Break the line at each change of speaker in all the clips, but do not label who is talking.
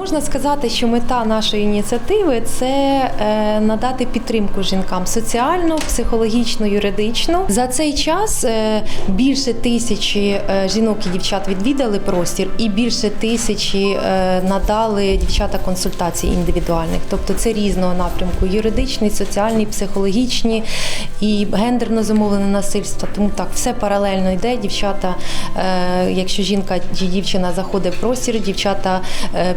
можна сказати, що мета нашої ініціативи це е, надати підтримку жінкам соціальну, психологічну, юридичну. За цей час е, більше тисячі е, жінок і дівчат відвідали простір, і більше тисячі надали дівчата консультацій індивідуальних. Тобто це різного напрямку: юридичний, соціальний, психологічні і гендерно зумовлене насильство. Тому так все паралельно йде. Дівчата, якщо жінка чи дівчина заходить в простір, дівчата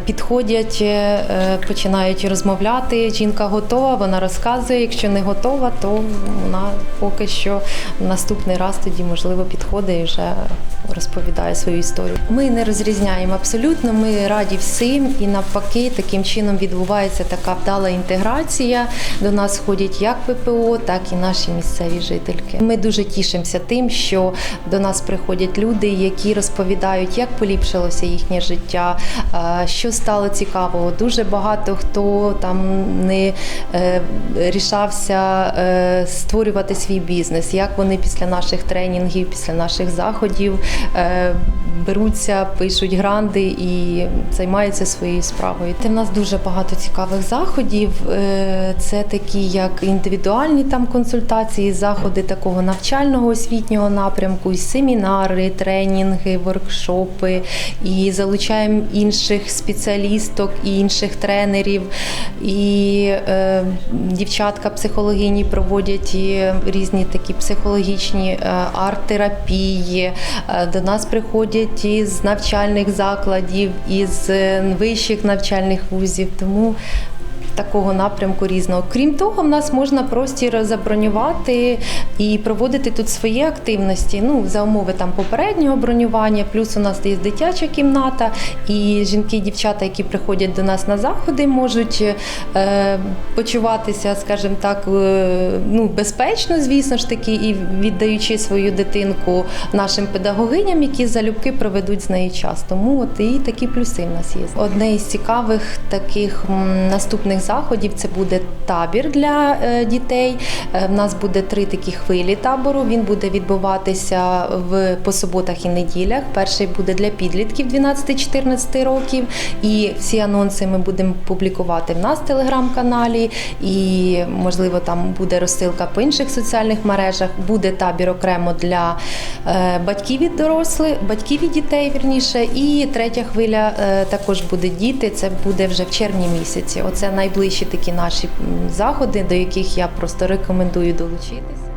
підходять, е, починають розмовляти. Жінка готова, вона розказує. Якщо не готова, то вона поки що наступний раз тоді можливо підходить і вже розповідає свою історію. Ми не розрізняємо абсолютно. Ми раді всім, і навпаки, таким чином відбувається така вдала інтеграція. До нас ходять як ППО, так і наші місцеві жительки. Ми дуже тішимося тим, що до нас приходять люди, які розповідають, як поліпшилося їхнє життя, е, що стало цікавого. Дуже багато хто там не е, рішався е, створювати свій бізнес, як вони після наших тренінгів, після наших заходів е, беруться, пишуть гранди і займаються своєю справою. Та в нас дуже багато цікавих заходів. Е, Це такі, як індивідуальні там консультації, заходи такого навчального освітнього напрямку, і семінари, тренінги, воркшопи, і залучаємо інших спеціалісток і інших тренерів. І е, дівчатка психологині проводять різні такі психологічні е, арт-терапії. Е, До нас приходять із навчальних закладів, із е, вищих навчальних вузів. Тому такого напрямку різного. Крім того, в нас можна простір забронювати і проводити тут свої активності. Ну, за умови там попереднього бронювання. Плюс у нас є дитяча кімната, і жінки і дівчата, які приходять до нас на заходи, можуть е, почуватися, скажімо так, е, ну, безпечно, звісно ж таки, і віддаючи свою дитинку нашим педагогиням, які залюбки проведуть з нею час. Тому от і такі плюси в нас є. Одне із цікавих таких наступних заходів це буде табір для е, дітей. Е, В нас буде три такі хвилі табору. Він буде відбуватися в по суботах і неділях. Перший буде для підлітків 12-14 років. І всі анонси ми будемо публікувати в нас в телеграм-каналі. І можливо там буде розсилка по інших соціальних мережах. Буде табір окремо для е, батьків і дорослих, батьків і дітей, вірніше. І третя хвиля е, також буде діти. Це буде вже в червні місяці. Оце найближчі такі наші заходи, до яких я просто рекомендую долучитися.